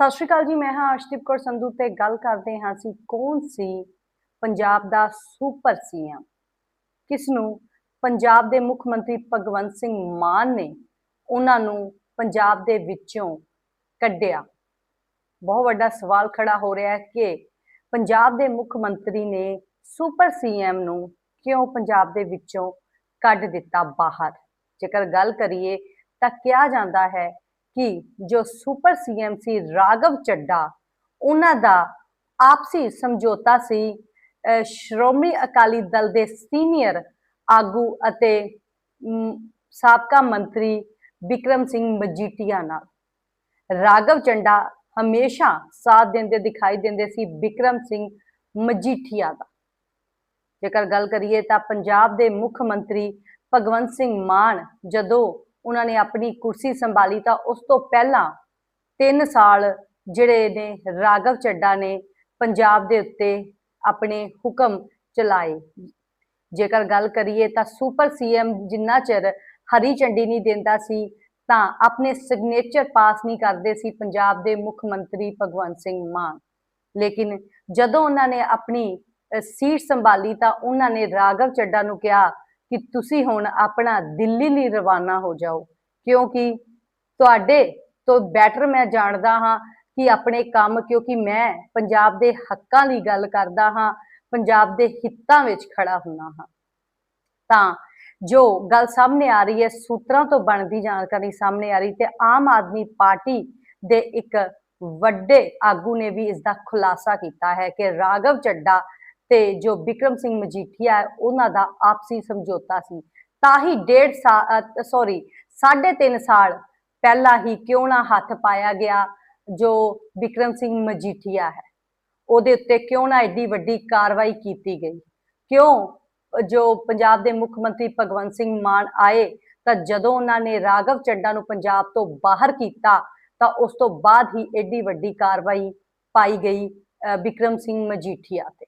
ਸਤਿ ਸ਼੍ਰੀ ਅਕਾਲ ਜੀ, ਮੈਂ ਹਾਂ ਅਰਸ਼ਦੀਪ ਕੌਰ ਸੰਧੂ ਤੇ ਗੱਲ ਕਰਦੇ ਹਾਂ ਸੀ ਕੌਣ ਸੀ? ਪੰਜਾਬ ਦਾ ਸੁਪਰ ਸੀਐਮ। ਕਿਸ ਨੂੰ ਪੰਜਾਬ ਦੇ ਮੁੱਖ ਮੰਤਰੀ ਭਗਵੰਤ ਸਿੰਘ ਮਾਨ ਨੇ ਉਹਨਾਂ ਨੂੰ ਪੰਜਾਬ ਦੇ ਵਿੱਚੋਂ ਕੱਢਿਆ। ਬਹੁਤ ਵੱਡਾ ਸਵਾਲ ਖੜਾ ਹੋ ਰਿਹਾ ਹੈ ਕਿ ਪੰਜਾਬ ਦੇ ਮੁੱਖ ਮੰਤਰੀ ਨੇ ਸੁਪਰ ਸੀਐਮ ਨੂੰ ਕਿਉਂ ਪੰਜਾਬ ਦੇ ਵਿੱਚੋਂ ਕੱਢ ਦਿੱਤਾ ਬਾਹਰ? ਜੇਕਰ ਗੱਲ ਕਰੀਏ ਤਾਂ ਕਿਹਾ ਜਾਂਦਾ ਹੈ ਕਿ ਜੋ ਸੁਪਰ ਸੀਐਮ ਸੀ ਰਾਘਵ ਚੱਡਾ, ਉਹਨਾਂ ਦਾ ਆਪਸੀ ਸਮਝੌਤਾ ਸੀ ਸ਼੍ਰੋਮਣੀ ਅਕਾਲੀ ਦਲ ਦੇ ਸੀਨੀਅਰ ਆਗੂ ਅਤੇ ਸਾਬਕਾ ਮੰਤਰੀ ਵਿਕਰਮ ਸਿੰਘ ਮਜੀਠੀਆ ਨਾਲ। ਰਾਘਵ ਚੱਡਾ ਹਮੇਸ਼ਾ ਸਾਥ ਦਿੰਦੇ ਦਿਖਾਈ ਦਿੰਦੇ ਸੀ ਵਿਕਰਮ ਸਿੰਘ ਮਜੀਠੀਆ ਦਾ। ਜੇਕਰ ਗੱਲ ਕਰੀਏ ਤਾਂ ਪੰਜਾਬ ਦੇ ਮੁੱਖ ਮੰਤਰੀ ਭਗਵੰਤ ਸਿੰਘ ਮਾਨ ਜਦੋਂ ਉਹਨਾਂ ਨੇ ਆਪਣੀ ਕੁਰਸੀ ਸੰਭਾਲੀ ਤਾਂ ਉਸ ਤੋਂ ਪਹਿਲਾਂ 3 ਸਾਲ ਜਿਹੜੇ ਨੇ ਰਾਘਵ ਚੱਡਾ ਨੇ ਪੰਜਾਬ ਦੇ ਉੱਤੇ ਆਪਣੇ ਹੁਕਮ ਚਲਾਏ। ਜੇਕਰ ਗੱਲ ਕਰੀਏ ਤਾਂ ਸੁਪਰ ਸੀਐਮ ਜਿੰਨਾ ਚਿਰ ਹਰੀ ਚੰਡੀ ਨਹੀਂ ਦਿੰਦਾ ਸੀ, ਤਾਂ ਆਪਣੇ ਸਿਗਨੇਚਰ ਪਾਸ ਨਹੀਂ ਕਰਦੇ ਸੀ ਪੰਜਾਬ ਦੇ ਮੁੱਖ ਮੰਤਰੀ ਭਗਵੰਤ ਸਿੰਘ ਮਾਨ। ਲੇਕਿਨ ਜਦੋਂ ਉਹਨਾਂ ਨੇ ਆਪਣੀ ਸੀਟ ਸੰਭਾਲੀ ਤਾਂ ਉਹਨਾਂ ਨੇ ਰਾਘਵ ਚੱਡਾ ਨੂੰ ਕਿਹਾ ਕਿ ਤੁਸੀਂ ਹੁਣ ਆਪਣਾ ਦਿੱਲੀ ਲਈ ਰਵਾਨਾ ਹੋ ਜਾਓ। ਕਿਉਂਕਿ ਤੁਹਾਡੇ ਤੋਂ ਬੈਟਰ ਮੈਂ ਜਾਣਦਾ ਹਾਂ ਕਿ ਆਪਣੇ ਕੰਮ, ਕਿਉਂਕਿ ਮੈਂ ਪੰਜਾਬ ਦੇ ਹੱਕਾਂ ਲਈ ਗੱਲ ਕਰਦਾ ਹਾਂ, ਪੰਜਾਬ ਦੇ ਹਿੱਤਾਂ ਵਿੱਚ ਖੜਾ ਹੁੰਨਾ ਹਾਂ। ਤਾਂ ਜੋ ਗੱਲ ਸਾਹਮਣੇ ਆ ਰਹੀ ਹੈ, ਸੂਤਰਾਂ ਤੋਂ ਬਣਦੀ ਜਾਣਕਾਰੀ ਸਾਹਮਣੇ ਆ ਰਹੀ ਤੇ ਆਮ ਆਦਮੀ ਪਾਰਟੀ ਦੇ ਇੱਕ ਵੱਡੇ ਆਗੂ ਨੇ ਵੀ ਇਸ ਦਾ ਖੁਲਾਸਾ ਕੀਤਾ ਹੈ ਕਿ ਰਾਘਵ ਚੱਡਾ ਤੇ ਜੋ ਵਿਕਰਮ ਸਿੰਘ ਮਜੀਠੀਆ ਹੈ ਉਹਨਾਂ ਦਾ ਆਪਸੀ ਸਮਝੌਤਾ ਸੀ। ਤਾਂ ਹੀ ਡੇਢ ਸਾਲ ਸੌਰੀ ਸਾਢੇ ਤਿੰਨ ਸਾਲ ਪਹਿਲਾਂ ਹੀ ਕਿਉਂ ਨਾ ਹੱਥ ਪਾਇਆ ਗਿਆ ਜੋ ਵਿਕਰਮ ਸਿੰਘ ਮਜੀਠੀਆ ਹੈ। ਉਹਦੇ ਉੱਤੇ ਕਿਉਂ ਨਾ ਐਡੀ ਵੱਡੀ ਕਾਰਵਾਈ ਕੀਤੀ ਗਈ। ਕਿਉਂ ਜੋ ਪੰਜਾਬ ਦੇ ਮੁੱਖ ਮੰਤਰੀ ਭਗਵੰਤ ਸਿੰਘ ਮਾਨ ਆਏ ਤਾਂ ਜਦੋਂ ਉਹਨਾਂ ਨੇ ਰਾਘਵ ਚੱਡਾ ਨੂੰ ਪੰਜਾਬ ਤੋਂ ਬਾਹਰ ਕੀਤਾ ਤਾਂ ਉਸ ਤੋਂ ਬਾਅਦ ਹੀ ਐਡੀ ਵੱਡੀ ਕਾਰਵਾਈ ਪਾਈ ਗਈ ਅ, ਵਿਕਰਮ ਸਿੰਘ ਮਜੀਠੀਆ ਤੇ।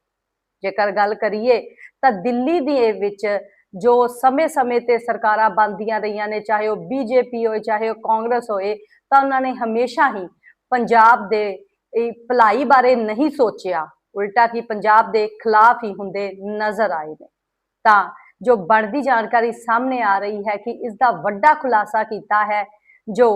ਜੇਕਰ ਗੱਲ ਕਰੀਏ ਤਾਂ ਦਿੱਲੀ ਦੇ ਵਿੱਚ ਜੋ ਸਮੇਂ-ਸਮੇਂ ਤੇ ਸਰਕਾਰਾਂ ਬਣਦੀਆਂ ਰਹੀਆਂ ਨੇ ਚਾਹੇ ਉਹ ਬੀਜੇਪੀ ਹੋਏ ਚਾਹੇ ਉਹ ਕਾਂਗਰਸ ਹੋਏ ਤਾਂ ਉਹਨਾਂ ਨੇ ਹਮੇਸ਼ਾ ਹੀ ਪੰਜਾਬ ਦੇ ਭਲਾਈ ਬਾਰੇ ਨਹੀਂ ਸੋਚਿਆ। ਉਲਟਾ ਕਿ ਪੰਜਾਬ ਦੇ ਖਿਲਾਫ ਹੀ ਹੁੰਦੇ ਨਜ਼ਰ ਆਏ ਨੇ। ਤਾਂ ਜੋ ਬਣਦੀ ਜਾਣਕਾਰੀ ਸਾਹਮਣੇ ਆ ਰਹੀ ਹੈ ਕਿ ਇਸ ਦਾ ਵੱਡਾ ਖੁਲਾਸਾ ਕੀਤਾ ਹੈ ਜੋ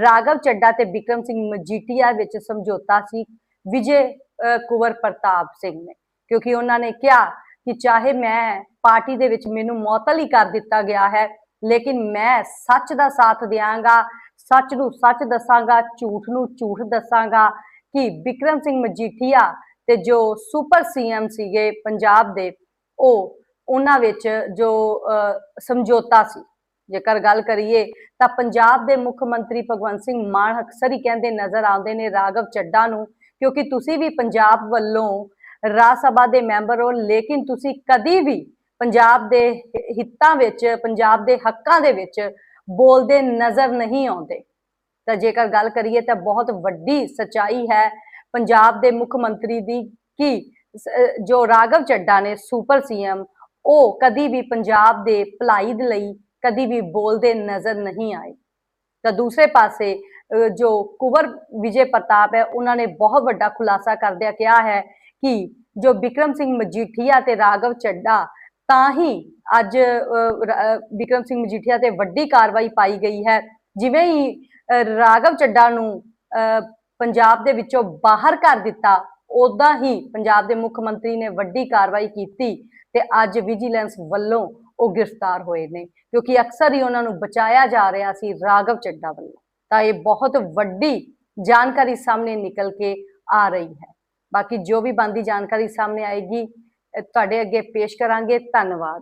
ਰਾਘਵ ਚੱਡਾ ਤੇ ਵਿਕਰਮ ਸਿੰਘ ਮਜੀਠੀਆ ਵਿੱਚ ਸਮਝੌਤਾ ਸੀ ਵਿਜੇ ਅ, ਕੁੰਵਰ ਪ੍ਰਤਾਪ ਸਿੰਘ ਨੇ। ਕਿਉਂਕਿ ਉਹਨਾਂ ਨੇ ਕਿਹਾ ਕਿ ਚਾਹੇ ਮੈਂ ਪਾਰਟੀ ਦੇ ਵਿੱਚ ਮੈਨੂੰ ਮੁਅੱਤਲ ਹੀ ਕਰ ਦਿੱਤਾ ਗਿਆ ਹੈ ਲੇਕਿਨ ਮੈਂ ਸੱਚ ਦਾ ਸਾਥ ਦਿਆਂਗਾ ਸੱਚ ਨੂੰ ਸੱਚ ਦੱਸਾਂਗਾ ਝੂਠ ਨੂੰ ਝੂਠ ਦੱਸਾਂਗਾ ਕਿ ਵਿਕਰਮ ਸਿੰਘ ਮਜੀਠੀਆ ਤੇ ਜੋ ਸੁਪਰ ਸੀਐਮ ਸੀਗੇ ਪੰਜਾਬ ਦੇ ਉਹ ਉਹਨਾਂ ਵਿੱਚ ਜੋ ਅ, ਸਮਝੌਤਾ ਸੀ। ਜੇਕਰ ਗੱਲ ਕਰੀਏ ਤਾਂ ਪੰਜਾਬ ਦੇ ਮੁੱਖ ਮੰਤਰੀ ਭਗਵੰਤ ਸਿੰਘ ਮਾਨ ਅਕਸਰ ਹੀ ਕਹਿੰਦੇ ਨਜ਼ਰ ਆਉਂਦੇ ਨੇ ਰਾਘਵ ਚੱਡਾ ਨੂੰ ਕਿਉਂਕਿ ਤੁਸੀਂ ਵੀ ਪੰਜਾਬ ਵੱਲੋਂ ਰਾਜ ਸਭਾ ਦੇ ਮੈਂਬਰ ਹੋ, ਲੇਕਿਨ ਤੁਸੀਂ ਕਦੀ ਵੀ ਪੰਜਾਬ ਦੇ ਹਿੱਤਾਂ ਵਿੱਚ, ਪੰਜਾਬ ਦੇ ਹੱਕਾਂ ਦੇ ਵਿੱਚ ਬੋਲਦੇ ਨਜ਼ਰ ਨਹੀਂ ਆਉਂਦੇ। ਤਾਂ ਜੇਕਰ ਗੱਲ ਕਰੀਏ ਤਾਂ ਬਹੁਤ ਵੱਡੀ ਸਚਾਈ ਹੈ, ਪੰਜਾਬ ਦੇ ਮੁੱਖ ਮੰਤਰੀ ਦੀ ਕਿ ਜੋ ਰਾਘਵ ਚੱਡਾ ਨੇ ਸੁਪਰ ਸੀਐਮ, ਉਹ ਕਦੀ ਵੀ ਪੰਜਾਬ ਦੇ ਭਲਾਈ ਦੇ ਲਈ ਕਦੀ ਵੀ ਬੋਲਦੇ ਨਜ਼ਰ ਨਹੀਂ ਆਏ। ਤਾਂ ਦੂਸਰੇ ਪਾਸੇ ਜੋ ਕੁਵਰ ਵਿਜੇ ਪ੍ਰਤਾਪ ਹੈ, ਉਹਨਾਂ ਨੇ ਬਹੁਤ ਵੱਡਾ ਖੁਲਾਸਾ ਕਰਦਿਆਂ ਕਿਹਾ ਹੈ ਕਿ? ਜੋ ਵਿਕਰਮ ਸਿੰਘ ਮਜੀਠੀਆ ਤੇ ਰਾਘਵ ਚੱਡਾ ਤਾਂ ਹੀ ਅੱਜ ਅਹ, ਵਿਕਰਮ ਸਿੰਘ ਮਜੀਠੀਆ ਤੇ ਵੱਡੀ ਕਾਰਵਾਈ ਪਾਈ ਗਈ ਹੈ। ਜਿਵੇਂ ਹੀ ਅਹ, ਰਾਘਵ ਚੱਡਾ ਨੂੰ ਅਹ, ਪੰਜਾਬ ਦੇ ਵਿੱਚੋਂ ਬਾਹਰ ਕਰ ਦਿੱਤਾ ਉਦਾਂ ਹੀ ਪੰਜਾਬ ਦੇ ਮੁੱਖ ਮੰਤਰੀ ਨੇ ਵੱਡੀ ਕਾਰਵਾਈ ਕੀਤੀ ਤੇ ਅੱਜ ਵਿਜੀਲੈਂਸ ਵੱਲੋਂ ਉਹ ਗ੍ਰਿਫਤਾਰ ਹੋਏ ਨੇ ਕਿਉਂਕਿ ਅਕਸਰ ਹੀ ਉਹਨਾਂ ਨੂੰ ਬਚਾਇਆ ਜਾ ਰਿਹਾ ਸੀ ਰਾਘਵ ਚੱਡਾ ਵੱਲੋਂ। ਤਾਂ ਇਹ ਬਹੁਤ ਵੱਡੀ ਜਾਣਕਾਰੀ ਸਾਹਮਣੇ ਨਿਕਲ ਕੇ ਆ ਰਹੀ ਹੈ। ਬਾਕੀ ਜੋ ਵੀ ਬੰਦੀ ਜਾਣਕਾਰੀ ਸਾਹਮਣੇ ਆਏਗੀ ਤੁਹਾਡੇ ਅੱਗੇ ਪੇਸ਼ ਕਰਾਂਗੇ। ਧੰਨਵਾਦ।